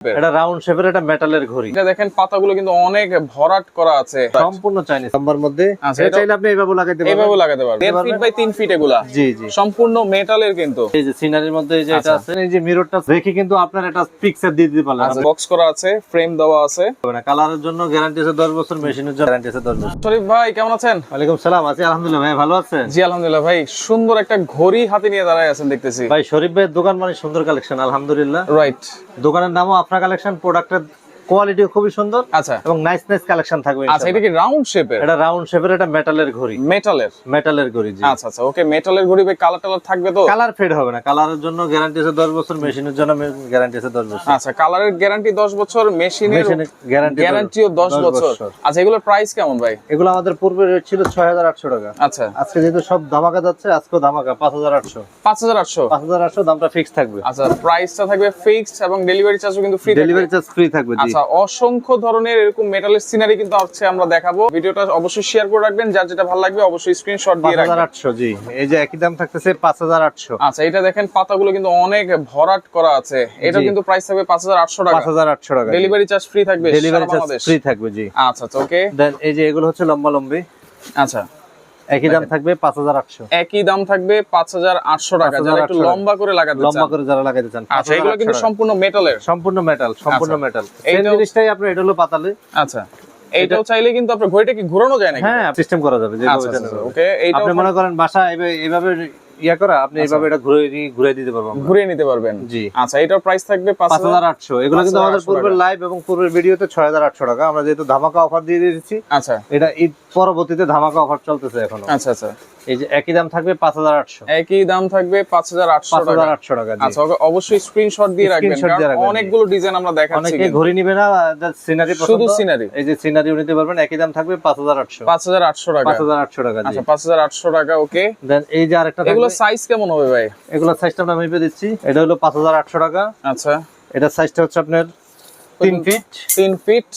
এটা রাউন্ড শেপের এটা মেটালের ঘড়ি। এটা দেখেন পাতাগুলো কিন্তু অনেক ভরাট করা আছে। সম্পূর্ণ চাইনিজ। নাম্বার মধ্যে। আচ্ছা, এটা এটা- চাইলে আপনি এইভাবে লাগাইতে এইভাবে পারবেন লাগাতে পারবেন। দেড় ফিট বাই তিন ফিট এগুলা। জি জি। সম্পূর্ণ মেটালের কিন্তু। এই যে সিনারির মধ্যে এই যে এটা আচ্ছা। আছে এই যে মিররটা দেখে কিন্তু আপনার এটা পিকচার দিয়ে দিতে পারলেন। বক্স করা আছে ফ্রেম দেওয়া আছে। কালারের জন্য গ্যারান্টি আছে 10 বছর মেশিনের জন্য গ্যারান্টি আছে 10 বছর। শরীফ ভাই কেমন আছেন? ওয়ালাইকুম সালাম আছি আলহামদুলিল্লাহ ভাই ভালো আছেন? জি আলহামদুলিল্লাহ ভাই সুন্দর একটা ঘড়ি হাতে নিয়ে দাঁড়ায় আছেন দেখতেছি। ভাই শরীফ ভাইয়ের দোকান মানে সুন্দর কালেকশন আলহামদুলিল্লাহ। রাইট দোকানের নামও আপনার কালেকশন প্রোডাক্টের কোয়ালিটিও খুবই সুন্দর আচ্ছা। এবং নাইস নাইস কালেকশন থাকবে আচ্ছা এটা কি রাউন্ড শেপের এটা রাউন্ড শেপের এটা মেটালের ঘড়ি। মেটালের মেটালের ঘড়ি জি। আচ্ছা আচ্ছা ওকে মেটালের ঘড়ি ভাই কালার টালার থাকবে তো? কালার ফেড হবে না। কালারের জন্য গ্যারান্টি আছে 10 বছর মেশিনের জন্য গ্যারান্টি আছে 10 বছর। আচ্ছা কালারের গ্যারান্টি 10 বছর মেশিনের গ্যারান্টি গ্যারান্টিও 10 বছর। আচ্ছা এগুলোর প্রাইস কেমন ভাই? এগুলো আমাদের পূর্বে রেট ছিল 6800 টাকা। আচ্ছা। আজকে যেহেতু সব ধামাকা যাচ্ছে আজকেও ধামাকা 5800 5800 5800 দামটা ফিক্স থাকবে। আচ্ছা প্রাইসটা থাকবে ফিক্সড এবং ডেলিভারি চার্জও কিন্তু ফ্রি ডেলিভারি চার্জ ফ্রি থাকবে জি। আচ্ছা অসংখ্য ধরনের এরকম মেটালের সিনারি কিন্তু আছে আমরা দেখাবো। ভিডিওটা অবশ্যই শেয়ার করে রাখবেন। যার যেটা ভালো লাগবে অবশ্যই স্ক্রিনশট দিয়ে রাখবেন। 5800 জি। এই যে একই দাম থাকতেছে 5800 আচ্ছা এটা দেখেন পাতাগুলো কিন্তু অনেক ভরাট করা আছে। এটা কিন্তু প্রাইস থাকবে 5800 টাকা। 5800 টাকা ডেলিভারি চার্জ ফ্রি থাকবে ডেলিভারি চার্জ ফ্রি থাকবে জি। আচ্ছা আচ্ছা ওকে দেন এই যে এগুলো হচ্ছে লম্বা লম্বি আচ্ছা। একই দাম থাকবে 5800 একই দাম থাকবে 5800 টাকা যারা একটু লম্বা করে লাগাতে লম্বা করে যারা লাগাতে চান আচ্ছা এগুলো কিন্তু সম্পূর্ণ মেটালের সম্পূর্ণ মেটাল সম্পূর্ণ আচ্ছা। মেটাল এই জিনিসটাই আপনার এটা হলো পাতালে। আচ্ছা। এইটাও চাইলে কিন্তু আপনার ঘড়িটা কি ঘোরানো যায় না হ্যাঁ সিস্টেম করা যাবে যে আচ্ছা আচ্ছা ওকে এইটা আপনি মনে করেন বাসা এইভাবে ইয়া করা আপনি এইভাবে এটা ঘুরে ঘুরে দিতে পারবেন। ঘুরিয়ে নিতে পারবেন। জি। আচ্ছা এটার প্রাইস থাকবে 5000 5800 এগুলো কিন্তু আমাদের পূর্বের লাইভ এবং পূর্বের ভিডিওতে 6800 টাকা। আমরা যেহেতু ধামাকা অফার দিয়ে দিয়েছি আচ্ছা। এটা ঈদ পরবর্তীতে ধামাকা অফার চলতেছে এখন। আচ্ছা আচ্ছা। এই যে একই দাম থাকবে 5800 একই দাম থাকবে 5800 টাকা। 5800 টাকা জি আচ্ছা ওকে অবশ্যই স্ক্রিনশট দিয়ে রাখবেন কারণ অনেকগুলো ডিজাইন আমরা দেখাচ্ছি অনেকে। ঘড়ি নিবে না সিনারি শুধু সিনারি এই যে সিনারিও নিতে পারবেন একই দাম থাকবে 5800 5800 টাকা। 5800 টাকা আচ্ছা 5800 টাকা ওকে। দেন এই যে আরেকটা এগুলো সাইজ কেমন হবে ভাই? এগুলো সাইজটা আমরা মেপে দিচ্ছি। এটা হলো 5800 টাকা। আচ্ছা। এটা সাইজটা হচ্ছে আপনার 3 ফিট 3 ফিট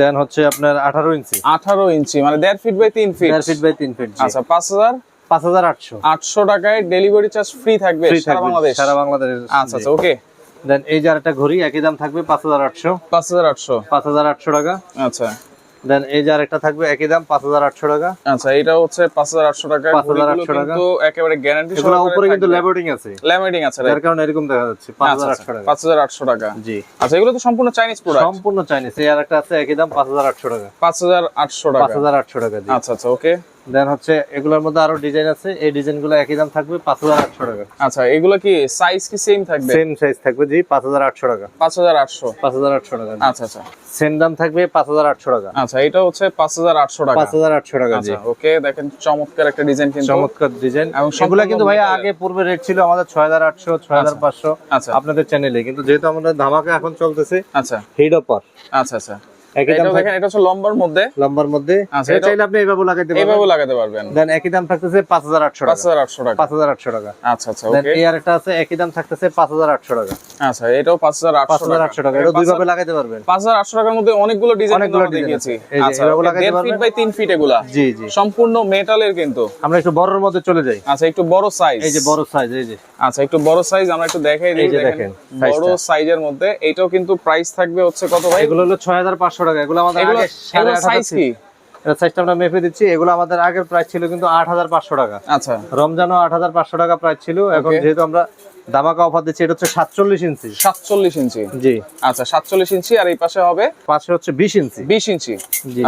দেন হচ্ছে আপনার 18 ইঞ্চি। 18 ইঞ্চি মানে 1.5 feet by 3 feet 1.5 feet by 3 feet আচ্ছা 5000 5800 800 টাকায় ডেলিভারি চার্জ ফ্রি থাকবে সারা বাংলাদেশ? সারা বাংলাদেশ আচ্ছা আচ্ছা ওকে দেন এই যে আরেকটা ঘড়ি একই দাম থাকবে 5800 5800 5800 টাকা। আচ্ছা। দেন এই যে আরেকটা থাকবে একই দাম 5800 টাকা। আচ্ছা এটা হচ্ছে 5800 টাকা 5800 টাকা। কিন্তু একেবারে গ্যারান্টি এগুলো উপরে কিন্তু ল্যামিনেটিং আছে। ল্যামিনেটিং আছে যার কারণে এরকম দেখা যাচ্ছে 5800 টাকা। 5800 টাকা। জি। আচ্ছা এগুলো তো সম্পূর্ণ চাইনিজ প্রোডাক্ট সম্পূর্ণ চাইনিজ এই আরেকটা আছে একই দাম 5800 টাকা। 5800 টাকা। 5800 টাকা জি আচ্ছা আচ্ছা ওকে দেন হচ্ছে এগুলোর মধ্যে আরও ডিজাইন আছে। এই ডিজাইনগুলো একই দাম থাকবে 5800 টাকা। আচ্ছা এগুলো কি সাইজ কি সেম থাকবে? সেম সাইজ থাকবে জি 5800 টাকা। 5800 5800 টাকা। আচ্ছা আচ্ছা। সেম দাম থাকবে 5800 টাকা। আচ্ছা এটা হচ্ছে 5800 টাকা। 5800 টাকা জি। আচ্ছা ওকে দেখেন চমৎকার একটা ডিজাইন কিন্তু। চমৎকার ডিজাইন এবং সম্পূর্ণ কিন্তু ভাই আগে পূর্বে রেট ছিল আমাদের 6800 6500 আচ্ছা আপনাদের চ্যানেলে কিন্তু যেহেতু আমাদের ধামাকা এখন চলতেছে আচ্ছা। হিড অফার আচ্ছা আচ্ছা। একই দাম এটা দেখেন এটা হচ্ছে লম্বার মধ্যে। লম্বার মধ্যে। আচ্ছা, এটা এটা- চাইলে আপনি এইভাবে লাগাইতে পারবেন। এইভাবে লাগাতে পারবেন। দেন একই দাম থাকতেছে 5800 টাকা। 5800 টাকা। 5800 টাকা। আচ্ছা আচ্ছা দেন এই আরেকটা আছে একই দাম থাকতেছে 5800 টাকা। আচ্ছা এটাও 5800 টাকা। 5800 টাকা এটা দুই ভাবে লাগাইতে পারবেন। 5800 টাকার মধ্যে অনেকগুলো ডিজাইন আমরা দেখিয়েছি। আছে। এই যে আচ্ছা এভাবে লাগাইতে 1.5 ফিট বাই 3 ফিট এগুলা। জি জি। সম্পূর্ণ মেটালের কিন্তু। আমরা একটু বড়র মধ্যে চলে যাই। আচ্ছা একটু বড় সাইজ এই যে বড় সাইজ এই যে। আচ্ছা একটু বড় সাইজ আমরা একটু দেখাই দিই দেখেন। বড়। সাইজের মধ্যে। এটাও কিন্তু প্রাইস থাকবে হচ্ছে কত ভাই? এগুলো হলো 6500 টাকা। এগুলো আমাদের এগুলো আগে এগুলো সাইজ সাইজটা আমরা মেপে দিচ্ছি। এগুলো আমাদের আগের প্রাইস ছিল কিন্তু 8500 টাকা। আচ্ছা। রমজানও 8500 টাকা প্রাইস ছিল। এখন যেহেতু আমরা দামাকা অফার দিচ্ছি এটা হচ্ছে 47 ইঞ্চি। 47 ইঞ্চি? জি। আচ্ছা 47 ইঞ্চি আর এই পাশে হবে? পাশে হচ্ছে 20 ইঞ্চি। 20 ইঞ্চি।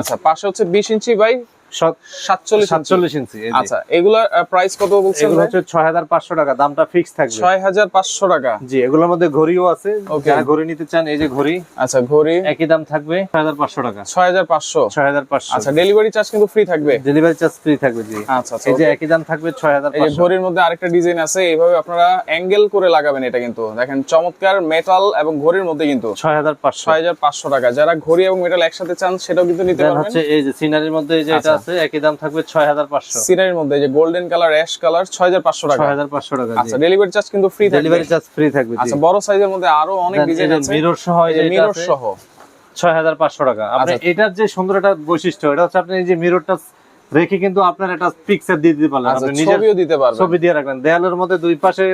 আচ্ছা পাশে হচ্ছে 20 ইঞ্চি বাই সত- 47 ইঞ্চি। 47 ইঞ্চি এই যে। আচ্ছা এগুলার প্রাইস কত বলছেন এগুলো হচ্ছে 6500 টাকা দামটা ফিক্স থাকবে। 6500 টাকা। জি এগুলোর মধ্যে ঘড়িও আছে। যারা ঘড়ি নিতে চান এই যে ঘড়ি আচ্ছা ঘড়ি। একই দাম থাকবে 6500 টাকা। 6500 6500 আচ্ছা ডেলিভারি চার্জ কিন্তু ফ্রি থাকবে? ডেলিভারি চার্জ ফ্রি থাকবে জি। আচ্ছা আচ্ছা এই যে একই দাম থাকবে এই যে 6500 ঘড়ির মধ্যে আরেকটা ডিজাইন আছে এইভাবে আপনারা অ্যাঙ্গেল করে লাগাবেন এটা কিন্তু। দেখেন চমৎকার মেটাল এবং ঘড়ির মধ্যে কিন্তু। 6500 ছয় হাজার পাঁচশো টাকা। যারা ঘড়ি এবং মেটাল একসাথে চান সেটাও কিন্তু নিতে পারবেন। হচ্ছে এই যে সিনারির মধ্যে এই যে এটা। আছে একই দাম থাকবে 6500 সিনারির মধ্যে যে গোল্ডেন কালার অ্যাশ কালার ছয় হাজার পাঁচশো টাকা। 6500 টাকা আচ্ছা ডেলিভারি চার্জ কিন্তু ফ্রি থাকবে। ডেলিভারি চার্জ ফ্রি থাকবে আচ্ছা বড় সাইজের মধ্যে আরও অনেক ডিজাইন আছে। মিরর সহ এই মিরর সহ। 6500 টাকা। আপনি আচ্ছা। এটার যে সুন্দর একটা বৈশিষ্ট্য এটা হচ্ছে আপনি এই যে মিররটা রেখে কিন্তু আপনার একটা পিকচার দিয়ে দিতে পারলেন। আচ্ছা আপনি নিজের ছবিও দিতে পারবেন। ছবি দিয়ে রাখবেন। দেয়ালের মধ্যে দুই পাশে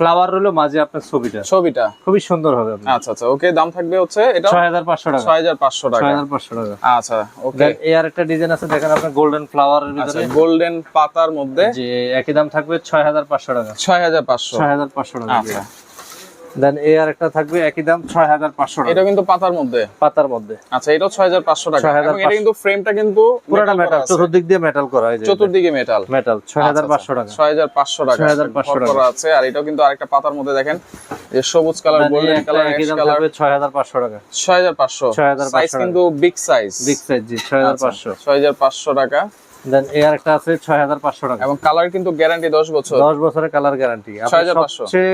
ফ্লাওয়ার রইল মাঝে আপনার ছবিটা। ছবিটা। খুবই সুন্দর হবে আচ্ছা আচ্ছা ওকে দাম থাকবে হচ্ছে এটা? ছয় হাজার পাঁচশো টাকা। ছয় হাজার পাঁচশো টাকা। ছয় হাজার পাঁচশো টাকা। আচ্ছা ওকে। এই আর একটা ডিজাইন আছে দেখেন আপনার গোল্ডেন ফ্লাওয়ারের আচ্ছা ভিতরে। গোল্ডেন পাতার মধ্যে? যে একই দাম থাকবে ছয় হাজার পাঁচশো টাকা। ছয় হাজার পাঁচশো। ছয় হাজার পাঁচশো টাকা। আচ্ছা। দেন এই আর একটা থাকবে একই দাম ছয় হাজার পাঁচশো টাকা। এটা কিন্তু পাতার মধ্যে। পাতার মধ্যে। আচ্ছা হাজার পাঁচশো টাকা। এবং এটা কিন্তু ফ্রেমটা কিন্তু পুরোটা মেটাল। চতুর্দিক দিয়ে মেটাল করা হয় চতুর্দিকে মেটাল মেটাল ছয় হাজার পাঁচশো টাকা। ছয় হাজার পাঁচশো টাকা 6500 ভর করা আছে। আর এটাও কিন্তু আরেকটা পাতার মধ্যে দেখেন যে সবুজ কালার গোল্ডেন কালার একই দাম থাকবে ছয় হাজার পাঁচশো টাকা। ছয় হাজার পাঁচশো 6500 সাইজ কিন্তু বিগ সাইজ বিগ সাইজ জি ছয় হাজার পাঁচশো। ছয় হাজার পাঁচশো টাকা। দেন এই আর একটা আছে ছয় হাজার পাঁচশো টাকা। এবং কালার কিন্তু গ্যারান্টি দশ বছর। দশ বছরের কালার গ্যারান্টি 6500 সবচেয়ে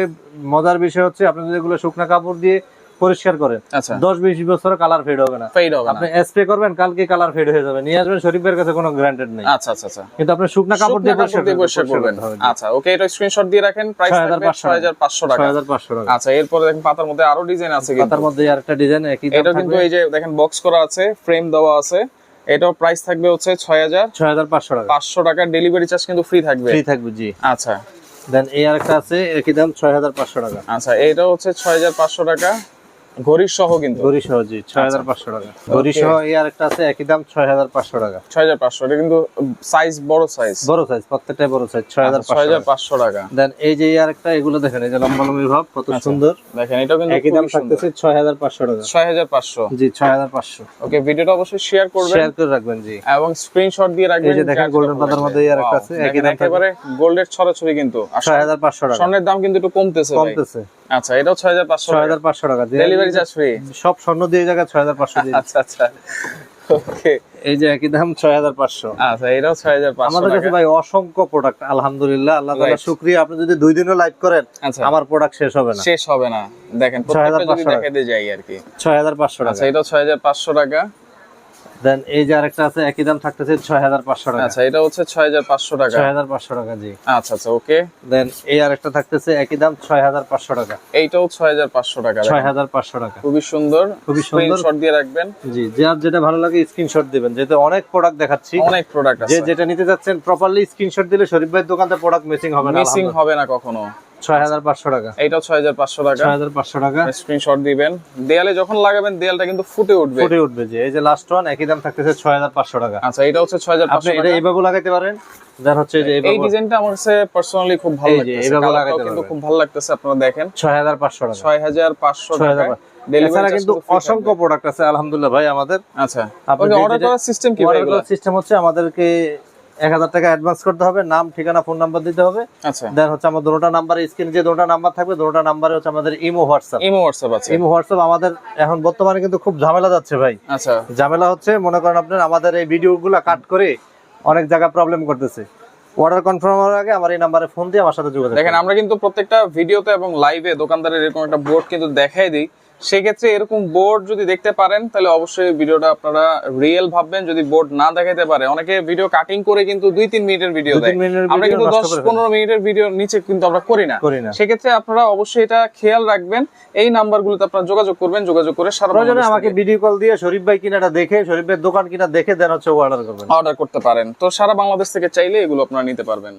মজার বিষয় হচ্ছে আপনি যদি এগুলো শুকনা কাপড় দিয়ে পরিষ্কার করেন আচ্ছা। দশ বিশ বছরের কালার ফেড হবে না। ফেড হবে না। আপনি স্প্রে করবেন কালকে কালার ফেড হয়ে যাবে। নিয়ে আসবেন শরীফের কাছে কোনো গ্যারান্টেড নেই। আচ্ছা আচ্ছা আচ্ছা। কিন্তু আপনি শুকনা কাপড় দিয়ে পরিষ্কার করবেন আচ্ছা ওকে এটা স্ক্রিনশট দিয়ে রাখেন। প্রাইস 6500 পাঁচশো টাকা। ছয় হাজার পাঁচশো টাকা। আচ্ছা এরপরে দেখেন পাতার মধ্যে আরও ডিজাইন আছে কিন্তু। পাতার মধ্যে আর একটা ডিজাইন একই দাম এটা কিন্তু এই যে দেখেন বক্স করা আছে ফ্রেম দেওয়া আছে। এটাও প্রাইস থাকবে হচ্ছে ছয় হাজার ছয় হাজার পাঁচশো টাকা। পাঁচশো টাকা ডেলিভারি চার্জ কিন্তু ফ্রি থাকবে। ফ্রি থাকবে জি। আচ্ছা। দেন এই আরেকটা আছে এর কি দাম? ছয় হাজার পাঁচশো টাকা। আচ্ছা এটা হচ্ছে ছয় হাজার পাঁচশো টাকা। ঘড়ির সহ কিন্তু। ঘড়ি সহ জি ছয় হাজার পাঁচশো টাকা। ঘড়ি সহ এই আর আছে একই দাম ছয় হাজার পাঁচশো টাকা। ছয় হাজার পাঁচশো এটা কিন্তু সাইজ বড় সাইজ বড় সাইজ প্রত্যেকটাই বড় সাইজ ছয় হাজার ছয় হাজার পাঁচশো টাকা। দেন এই যে এই এগুলো দেখেন এই যে লম্বা লম্বি ভাব কত। সুন্দর। দেখেন এটাও কিন্তু একই দাম থাকতেছে ছয় হাজার পাঁচশো টাকা। ছয় হাজার পাঁচশো। জি ছয় হাজার পাঁচশো। ওকে ভিডিওটা অবশ্যই শেয়ার করবেন। শেয়ার করে রাখবেন জি। এবং স্ক্রিনশট দিয়ে রাখবেন এই যে দেখেন যা পাতার মধ্যে এই আরেকটা আছে, একই দাম একেবারে গোল্ডের ছড়াছড়ি কিন্তু। ছয় হাজার পাঁচশো টাকা। স্বর্ণের দাম কিন্তু একটু কমতেছে কমতেছে। আচ্ছা এটাও ছয় হাজার পাঁচশো ছয় হাজার পাঁচশো টাকা। ডেলিভারি চার্জ ফ্রি সব স্বর্ণ দিয়ে হাজার পাঁচশো দিয়ে আচ্ছা আচ্ছা। ওকে এই যে একই দাম ছয় হাজার পাঁচশো। আচ্ছা এটাও ছয় হাজার পাঁচশো আমাদের কাছে ভাই অসংখ্য প্রোডাক্ট আলহামদুলিল্লাহ আল্লাহ তাআলা. শুকরিয়া। আপনি যদি দুই দিনও লাইভ করেন আচ্ছা। আমার প্রোডাক্ট শেষ হবে না। শেষ হবে না। দেখেন প্রত্যেকটা যদি 6500 দেখাতে যাই আর কি। ছয় হাজার পাঁচশো টাকা। আচ্ছা এটাও ছয় হাজার পাঁচশো টাকা। দেন এই যে আরেকটা আছে একই দাম থাকতেছে ছয় হাজার পাঁচশো টাকা। আচ্ছা এটা হচ্ছে ছয় হাজার পাঁচশো টাকা। ছয় হাজার পাঁচশো টাকা জি। আচ্ছা আচ্ছা ওকে। দেন এই আরেকটা থাকতেছে একই দাম ছয় হাজার পাঁচশো টাকা। এইটাও ছয় হাজার পাঁচশো টাকা ছয় দেখেন। হাজার পাঁচশো টাকা। খুবই সুন্দর। খুবই সুন্দর। স্ক্রিনশট দিয়ে রাখবেন। জি যার যেটা ভালো লাগে স্ক্রিনশট দিবেন। যেহেতু অনেক প্রোডাক্ট দেখাচ্ছি অনেক প্রোডাক্ট যে যেটা নিতে যাচ্ছেন প্রপারলি স্ক্রিনশট দিলে শরীফ ভাইয়ের দোকানতে প্রোডাক্ট মিসিং হবে না মিসিং হবে না কখনো। ছয় হাজার পাঁচশো টাকা। এইটাও ছয় হাজার পাঁচশো টাকা। ছয় হাজার পাঁচশো টাকা। স্ক্রিনশট দিবেন। দেয়ালে যখন লাগাবেন দেয়ালটা কিন্তু ফুটে উঠবে। ফুটে উঠবে যে এই যে লাস্ট ওয়ান একই দাম থাকতেছে ছয় হাজার পাঁচশো টাকা। আচ্ছা এটা হচ্ছে আপনি এটা এইভাবে লাগাইতে পারেন। দেন হচ্ছে যে এই ডিজাইনটা আমার কাছে পার্সোনালি খুব ভালো লাগছে এইভাবে কিন্তু খুব ভালো লাগতেছে আপনারা দেখেন। ছয় হাজার পাঁচশো টাকা। ডেলিভারি কিন্তু অসংখ্য প্রোডাক্ট আছে আলহামদুলিল্লাহ ভাই আমাদের। আচ্ছা। অর্ডার করার সিস্টেম কি ভাই অর্ডার এগুলা? করার সিস্টেম হচ্ছে আমাদেরকে এক হাজার টাকা অ্যাডভান্স করতে হবে নাম ঠিকানা ফোন নাম্বার দিতে হবে। আচ্ছা। দেন হচ্ছে আমার দুটোটা নাম্বার স্ক্রিনে যে দুটোটা নাম্বার থাকবে দুটোটা নাম্বারে হচ্ছে আমাদের ইমো হোয়াটসঅ্যাপ ইমো হোয়াটসঅ্যাপ আছে। ইমো হোয়াটসঅ্যাপ আমাদের এখন বর্তমানে কিন্তু খুব ঝামেলা যাচ্ছে ভাই। আচ্ছা। ঝামেলা হচ্ছে মনে করেন আপনার আমাদের এই ভিডিওগুলো কাট করে অনেক জায়গায় প্রবলেম করতেছে। অর্ডার কনফার্ম হওয়ার আগে আমার এই নাম্বারে ফোন দিয়ে আমার সাথে যোগাযোগ দেখেন আমরা কিন্তু প্রত্যেকটা ভিডিওতে এবং লাইভে দোকানদারের এরকম একটা বোর্ড কিন্তু দেখাই দিই। সেক্ষেত্রে এরকম বোর্ড যদি দেখতে পারেন তাহলে অবশ্যই ভিডিওটা আপনারা রিয়েল ভাববেন। যদি বোর্ড না দেখাতে পারে অনেকে ভিডিও কাটিং করে কিন্তু দুই তিন মিনিটের ভিডিও দেয়। আমরা কিন্তু দশ পনেরো মিনিটের ভিডিও নিচে কিন্তু আমরা করি না। করি না। সেক্ষেত্রে আপনারা অবশ্যই এটা খেয়াল রাখবেন। এই নাম্বারগুলোতে আপনারা যোগাযোগ করবেন যোগাযোগ করে সারা আমাকে ভিডিও কল দিয়ে শরীফ ভাই কিনাটা দেখে শরীফ ভাইয়ের দোকান কিনা দেখে দেন হচ্ছে অর্ডার করবেন। অর্ডার করতে পারেন। তো সারা বাংলাদেশ থেকে চাইলে এগুলো আপনারা নিতে পারবেন।